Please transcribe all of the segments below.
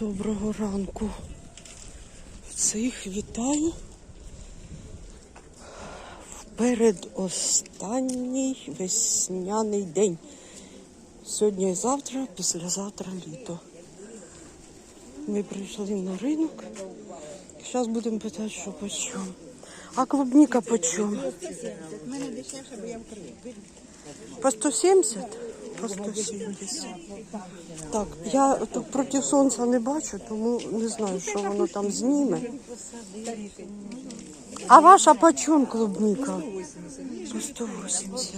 Доброго ранку. Всіх вітаю. В передостанній весняний день. Сьогодні і завтра, післязавтра літо. Ми прийшли на ринок. Зараз будемо питати, що по чому. А клубніка по чому? По 170? По 170. Так, я тут проти сонця не бачу, тому не знаю, що воно там зніме. А ваша по чому клубніка? По 180.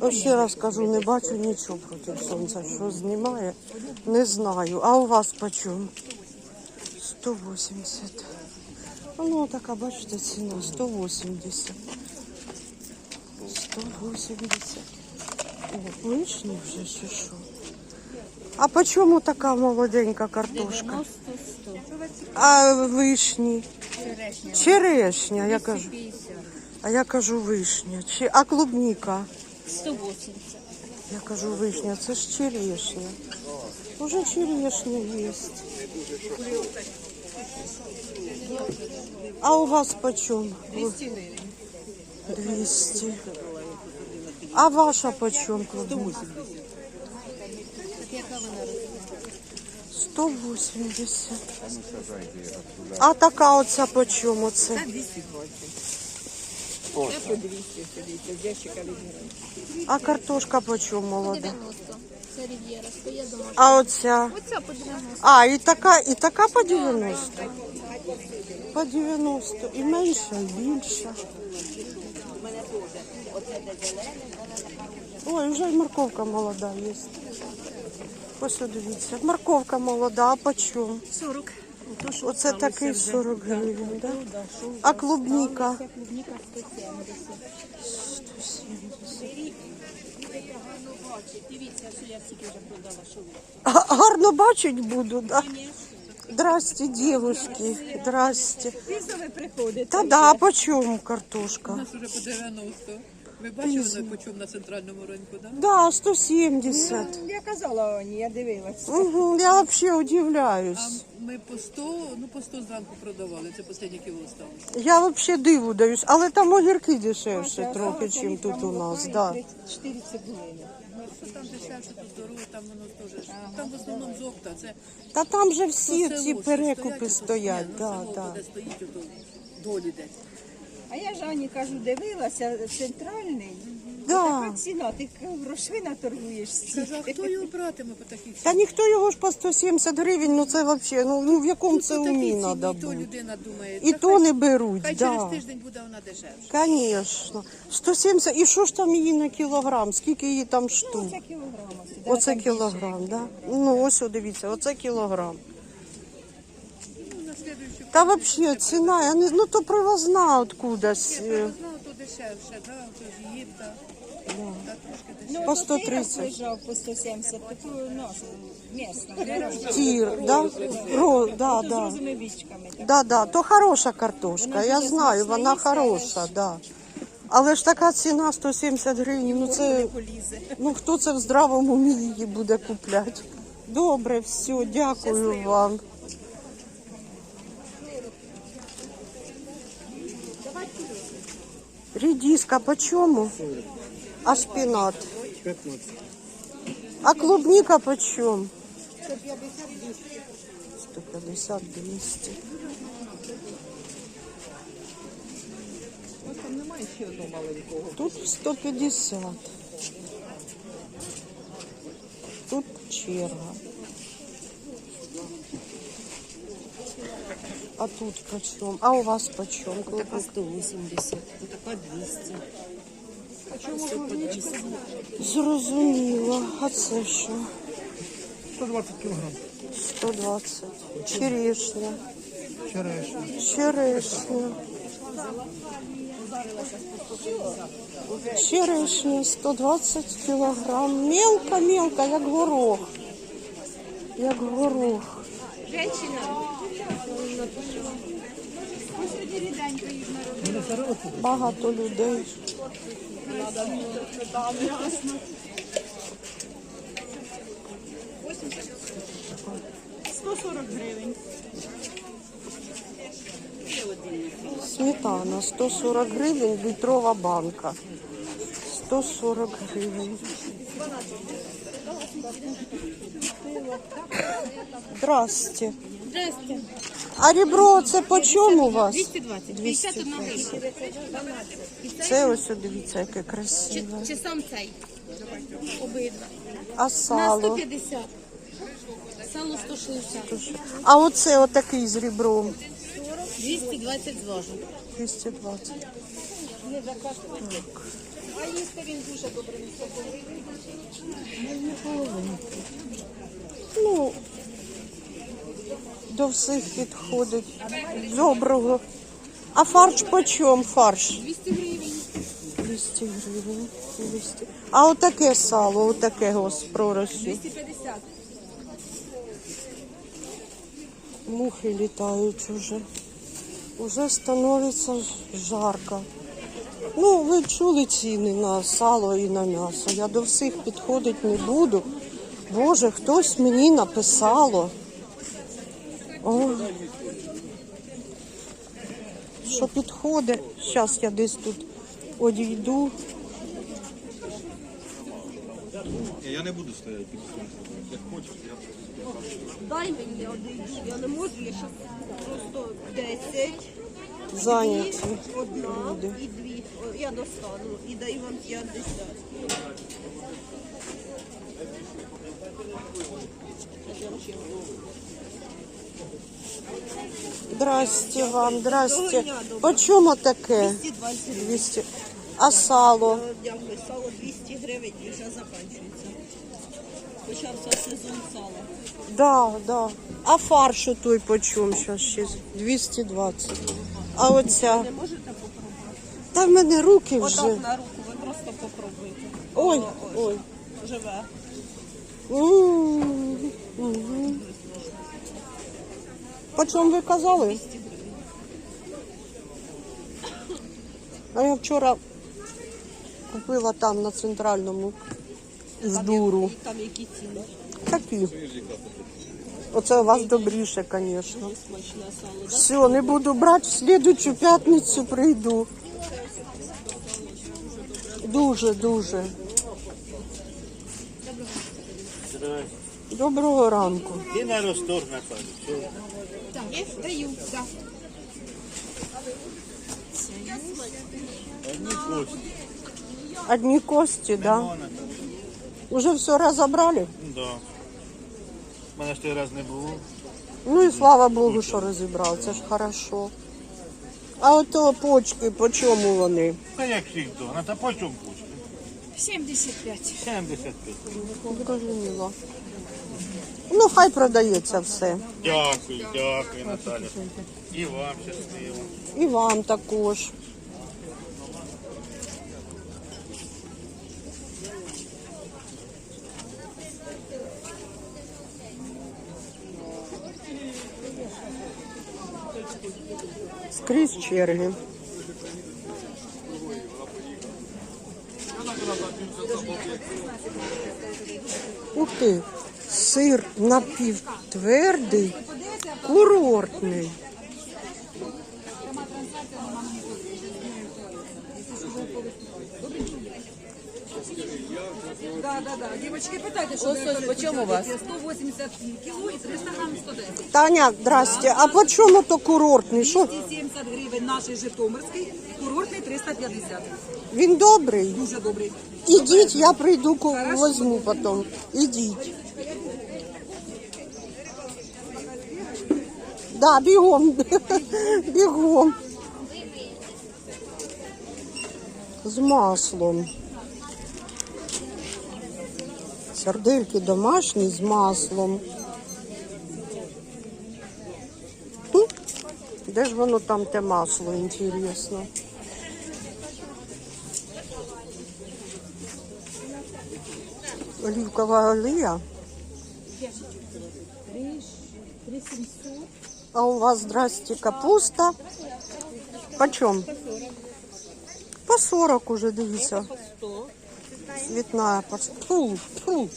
Ну, ще раз кажу, не бачу нічого проти сонця. Що знімає, не знаю. А у вас по чому? 180. Ну, така, бачите, ціна 180. 180. О, вишні вже чи що? А по чому така молоденька картошка? 90-100. А вишні? Черешня. Черешня, я кажу. 50. А я кажу вишня. Чи... А клубніка? 180. Я кажу вишня, це ж черешня. Уже черешня є. А у вас по чому? 200. А ваша по чому клубника? 180. А така оця по чому це? Це по 200 сидите, з ящика. А картошка по чому молода? 90. Це Рів'єра, стоє домашня. А оця? Оця по 90. А, і така, і така по 90? По 90. І менша, і більша. Ой, вже й морковка молода є. Ось дивіться. Морковка молода, а по чому? 40. Оце такий 40 гривень, да? А клубніка? Клубніка 170. 170. Дивіться, що я стільки вже продала, що ви. Гарно бачить буду, да? Здрасте, девушки, здрасте. Пізно ви приходите. Та да, по чому картошка? нас уже по 90. Ви бачили, по чому на центральному ринку, да? Да, 170. Я казала, ні, я дивилась. Угу, я вообще удивляюсь. А ми по 100, ну по 100 зранку продавали, це останнє кіло. Я вообще диву даюсь, але там огірки дешевше трохи, чим тут у нас. Да. 4 цибулини. Ну, що там дешевше, тут дорого, там воно теж. Там в основному зокта, це Та там же всі ці перекупи стоять, Да, ну, да. де стоїть, ото долі десь. А я Жанні кажу, дивилася, центральний. Да. Така ціна, ти грошина торгуєш Кажу, а хто його братиме по такій ціні? Та ніхто його ж по 170 гривень, ну це вообще, ну, ну в якому це По такій умі ціні, треба і то бути. людина думає. І та то хай- не беруть, Хай через да. тиждень буде вона дешевша. Конечно. 170, і що ж там її на кілограм? Скільки її там штук? Оце кілограма сюди. Оце там кілограм, да? Ну, ось о, дивіться, оце кілограм. Ну, Та взагалі ціна, я не ну то привозна откудась. Я е. то дешевше, да, то ж Єгипта. Та трошки дешевше. Ну, По от оцей 130. раз лежав по 170, то наш, місна. Тір, да? Ро, да, З да. розовими вічками. так. Да, да, то хороша картошка, я знаю, вона хороша, да. Але ж така ціна 170 гривень, ну це, Полізе. ну хто це в здравому умі її буде купляти? Добре, все, дякую вам. Рідіска по чому? А шпінат? 15. А клубника по чому? 150 200. Тут 150. Тут черга. А тут почем? А у вас почем? Клубника? 180, така 200. Зрозуміло. А це що? 120 кілограм. 120. Черешня. Черешня. Черешня. Черешня 120 кілограм. Мелко-мелко, як горох. Як горох. Багато людей. 140 гривень. Сметана 140 гривень, літрова банка. 140 гривень. Здрасте. Здрасте. А ребро це по чому у вас? 220. 220. Це ось, дивіться, яке красиве. Чи сам цей? Обидва. А На сало? 150. Сало 160. А оце отакий з ребром. 220 зважу. 220. Ну, до всіх підходить. Доброго. А фарш по фарш? 200 гривень. 200 гривень. 200. А отаке сало, отаке з проросю. 250. Мухи літають уже. Уже становиться жарко. Ну, ви чули ціни на сало і на м'ясо. Я до всіх підходити не буду. Боже, хтось мені написало. О, що підходить. Зараз я десь тут одійду. Я не буду стояти під сонцем. Як хочеш, я Дай мені один, я не можу, я щас просто 10, Зайняті. одна люди. і дві. О, Я достану і даю вам 50. Здрасте вам, здрасте. По чому таке? 200. А сало? Дякую, сало 200 гривень і вже закінчується. Почався сезон сала. Да, да. А фарш той по чому зараз ще? 220. А оця? Не можете попробувати? Та в мене руки вже. Отак на руку, ви просто попробуйте. Ой, ой. Живе. Мгм. По чому ви казали? А я вчора купила там на центральному з дуру. Там які ціни. Такі. Оце у вас добріше, звісно. Все, не буду брати, в слідучу п'ятницю прийду. Дуже, дуже. Доброго ранку. Ти на Ростов, Наталі. Так, даю. Так. Одні кості, да? Уже все розібрали? Да. У мене ж той раз не було. Ну і слава Богу, що розібрав, це ж хорошо. А ото почки, по чому вони? Та як завжди. На та по чому пучка? 75. 75. Зрозуміло. Ну, хай продається все. Дякую, дякую, Наталя. І вам щасливо. І вам також. Скрізь черги. Ух ти, сир напівтвердий, курортний. Да, да, да. Девочки, питайте, що Лосось, по чому у вас? 180 кіло і 300 грам 110. Таня, здрасте. А по чому то курортний? Що 270 гривень наш Житомирський, курортний 350. він добрий? Дуже добрий. Ідіть, я прийду ку- возьму потім. Ідіть. Да, бігом. Бігом. З маслом. Сардельки домашні з маслом. Хм, Де ж воно там те масло, інтересно? Оливковая олія. А у вас, здрасте, капуста. Почем? По 40 уже, дивіться. Цветная. по- Фу, фу.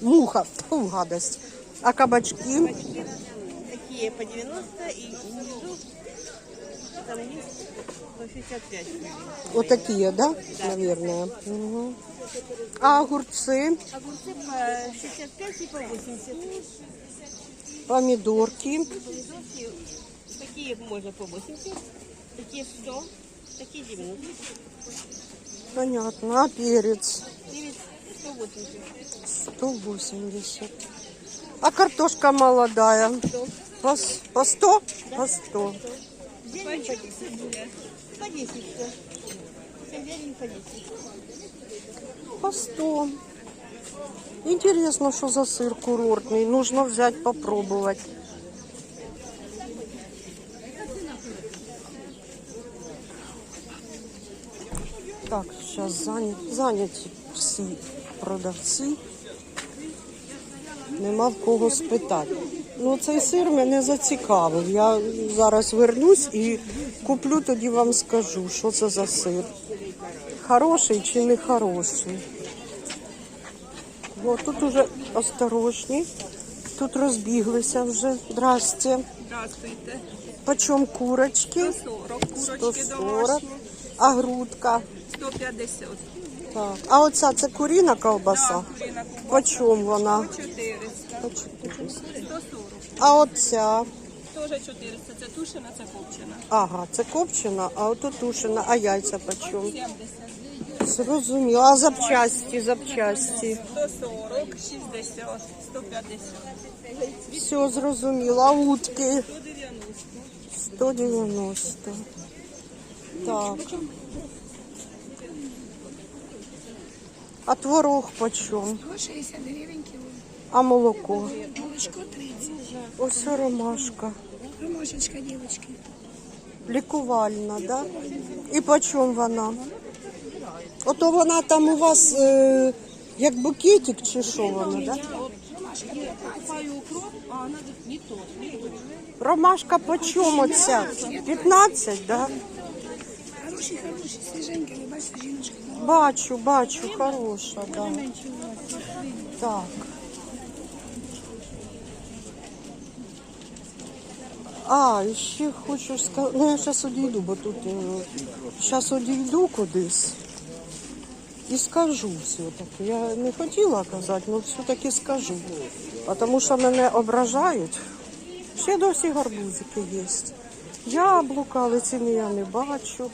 Муха, фу, гадость. А кабачки? такие по 90 и внизу там есть по 65. Отакі, да? Наверное. Угу. А огурці, Огурцы по 65 и по 80. Помідорки. Помидорки такие можно по 80, такие 100, такие 90. Понятно. А перець? Перец 180. 180. А картошка молодая? По, с- по 100? По 100. Зелень по 10. По 10 все. Вся зелень по 10. По 100. Интересно, что за сыр курортный. Нужно взять, попробовать. Так, сейчас занят, заняті всі продавці. Нема в кого спитати. Ну, цей сир мене зацікавив. Я зараз вернусь і куплю, тоді вам скажу, що це за сир. Хороший чи не хороший. О, тут уже осторожні. Тут розбіглися вже. Здрасте. Здравствуйте. Почем курочки? 40 140. А грудка? 150. Так. А оця це куріна ковбаса? Почем вона? 400. По 400. 140. А оця? Теж 400. Це тушена, це копчена. Ага, це копчена, а ото тушена, а яйця почем? 70. Зрозуміло. А запчасті, запчасті. 140, 60, 150. Все зрозуміло. А утки? 190. Так. А творог почем? 160 гривень кіло. А молоко? Молочко 30. Ось ромашка. Ромашечка, дівчатки. Лікувальна, да? І почем вона? Ото вона там у вас е, як букетик чи що вона, да? Покупаю укроп, а не то, не то. Ромашка почем оця? 15, да? Хороші, хороші, свіженькі, ви бачите, жіночка. Бачу, бачу, хороша, да. Так. А, і ще хочу сказати, ну я зараз одійду, бо тут зараз одійду кудись і скажу все-таки. Я не хотіла казати, але все-таки скажу. Тому що мене ображають. Ще досі гарбузики є. Яблука, але ціни я не бачу.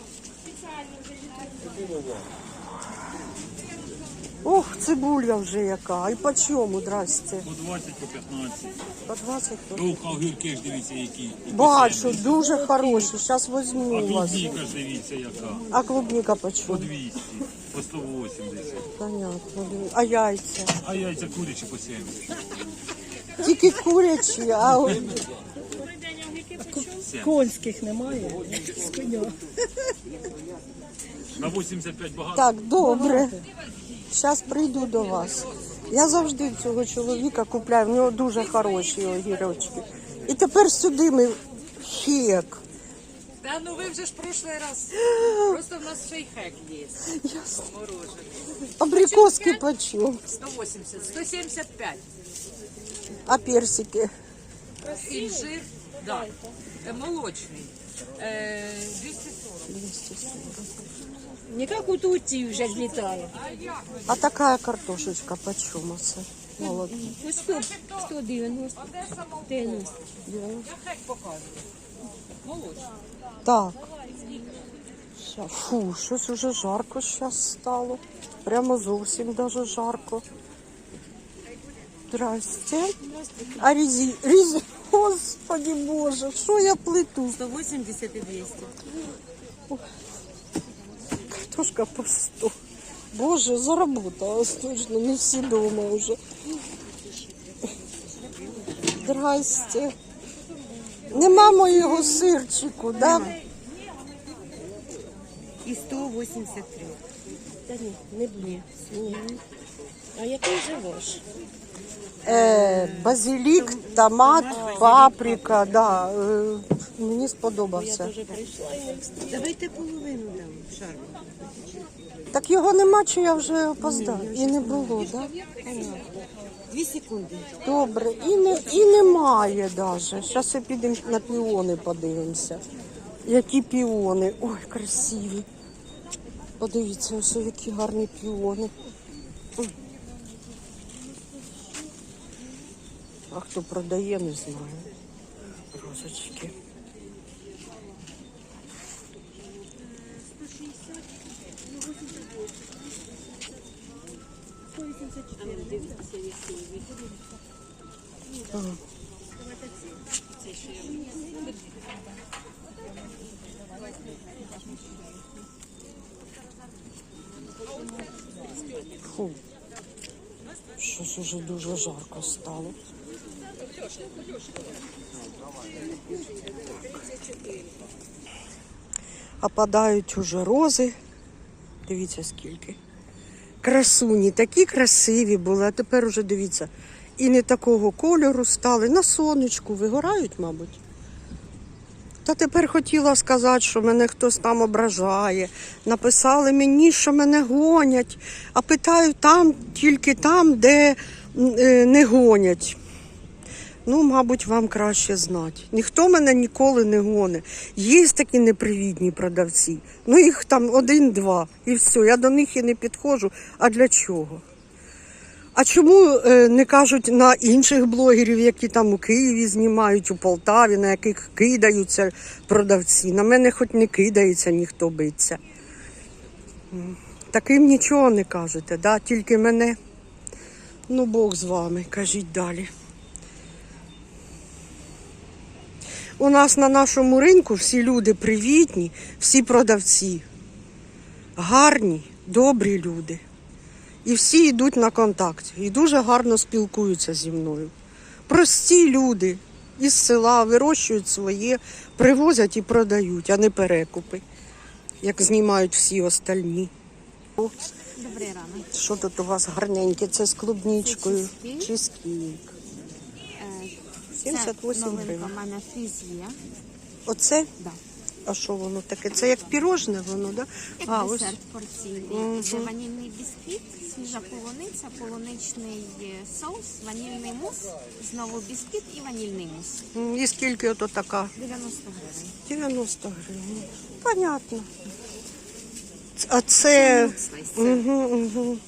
Ох, цибуля вже яка. І по чому, здрасте? По 20, по 15. По 20 по Довка огірки ж дивіться які. Бачу, 70. дуже хороші. Зараз А візьму у вас. клубніка ж дивіться яка. А клубника По почем? 200, по 180. Понятно. А яйця? А яйця курячі по 70. Тільки курячі, а о- Конських немає. З коня. На 85 багато. так, добре. Зараз прийду до вас. Я завжди в цього чоловіка купляю, в нього дуже хороші огірочки. І тепер сюди ми хек. Та ну ви вже ж прошлий раз. Просто в нас ще й хек є. Ясно. Морожений. Абрикоски почем? 180, 175. А персики? Інжир, да. Е, молочний. Е, 240. Не як у туті вже злітає. А така картошечка почем оце? Молода. Ось 100, 190, 90. Хек показує. Так. Фу, щось уже жарко зараз стало. Прямо зовсім даже жарко. Здрасте. А різі, різі, господи боже, що я плету? 180 і 200. Картошка по 100. Боже, заработалась точно, не всі дома уже. Здрасте. Нема моєго сирчику, да? І 183. Та ні, не ні. А який же ваш? Е, базилік, томат, паприка, да. Е, мені сподобався. Вже прийшла і не. Давайте половину дам шарму. Так його нема, чи я вже опоздав? І не було, да? Дві секунди. Добре, і, не, і немає навіть. Зараз підемо на піони подивимося. Які піони. Ой, красиві. Подивіться, ось які гарні піони. А хто продає, не знаю. Розочки. Фу. Щось уже дуже жарко стало. Опадають уже рози. Дивіться скільки. Красуні, такі красиві були, а тепер уже дивіться. І не такого кольору стали. На сонечку вигорають, мабуть. Та тепер хотіла сказати, що мене хтось там ображає. Написали мені, що мене гонять, а питаю там, тільки там, де е, не гонять. Ну, мабуть, вам краще знати. Ніхто мене ніколи не гоне. Є такі непривітні продавці. Ну, їх там один-два. І все. Я до них і не підходжу. А для чого? А чому е, не кажуть на інших блогерів, які там у Києві знімають, у Полтаві, на яких кидаються продавці? На мене хоч не кидається ніхто биться. Таким нічого не кажете, да? тільки мене. Ну, Бог з вами, кажіть далі. У нас на нашому ринку всі люди привітні, всі продавці. Гарні, добрі люди. І всі йдуть на контакт і дуже гарно спілкуються зі мною. Прості люди із села вирощують своє, привозять і продають, а не перекупи, як знімають всі остальні. Добрий ранок. що тут у вас гарненьке? Це з клубничкою. Це чизкейк. Чизкейк. Це 78 новинка гривень. в мене фрізія. Оце? Да. А що воно таке? Це як пірожне воно, да? Як а, ось. десерт порційний. Це ванільний бісквіт, свіжа полуниця, полуничний е, соус, ванільний мус, знову бісквіт і ванільний мус. І скільки ото така? 90 гривень. 90 гривень. Понятно. А це. Угу, угу.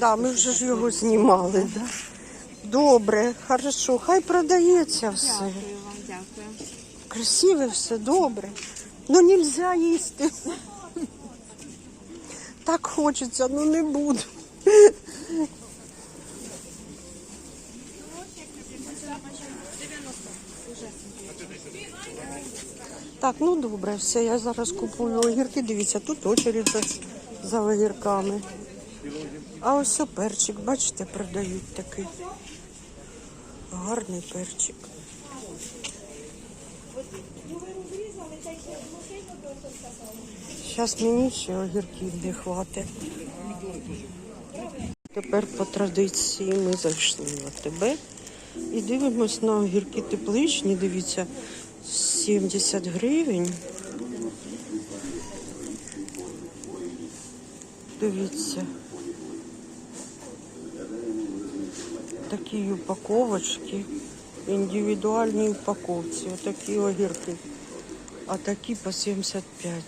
Да, ми вже ж його знімали. Да? Добре, хорошо, хай продається все. Дякую вам, дякую. Красиве все, добре. Ну нельзя їсти. Так хочеться, ну не буду. Так, ну добре, все, я зараз купую огірки. Дивіться, тут очередь за, огірками. А ось перчик, бачите, продають такий. Гарний перчик. Зараз мені ще огірків не хватить. Тепер по традиції ми зайшли в АТБ і дивимось на огірки тепличні. Дивіться, 70 гривень. Дивіться. Такі упаковочки. Індивідуальні упаковці. Отакі огірки. А такі по 75.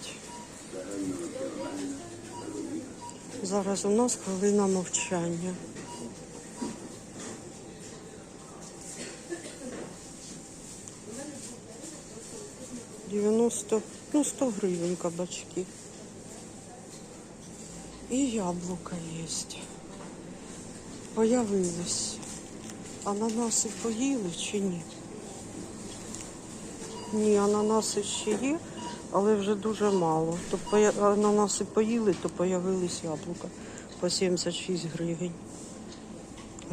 Зараз у нас хвилина мовчання. Дев'яносто, ну 100 гривень кабачки. І яблука є. Появились. Ананаси поїли чи ні? Ні, ананаси ще є, але вже дуже мало. То ананаси поїли, то появились яблука по 76 гривень.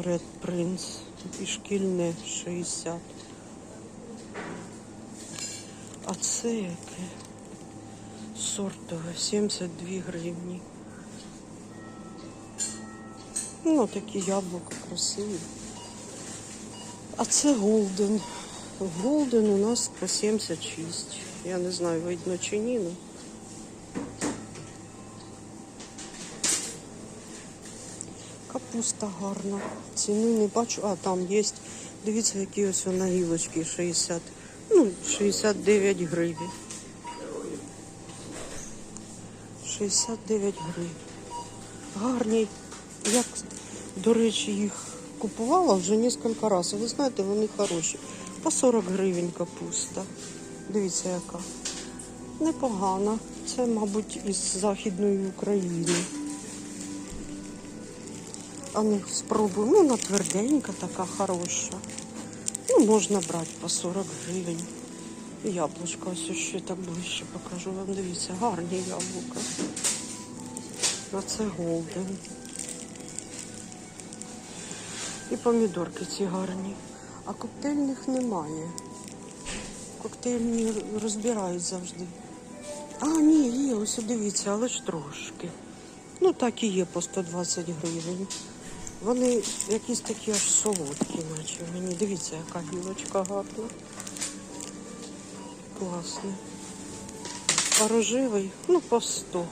Red Prince і шкільне 60. А це яке? Сортове 72 гривні. Ну, такі яблука красиві. А це Голден. Голден у нас по 76. Я не знаю, видно чи ні. Ну. Капуста. гарна. Ціни не бачу. А, там є. Дивіться, які ось на гілочки 60. Ну, 69 гривень. 69 гривень. Гарні. Я, до речі, їх купувала вже кілька разів. Ви знаєте, вони хороші. По 40 гривень капуста. Дивіться, яка. Непогана. Це, мабуть, із Західної України. А ну, спробуємо. Ну, вона тверденька, така хороша. Ну, можна брати по 40 гривень. Яблучко ось ще так ближче покажу вам. Дивіться, гарні яблука. А це голден. І помідорки ці гарні. А коктейльних немає. Коктейльні розбирають завжди. А, ні, є, ось дивіться, але ж трошки. Ну так і є по 120 гривень. Вони якісь такі аж солодкі, наче мені. Дивіться, яка гілочка гарна. Класний. А рожевий, ну по 100.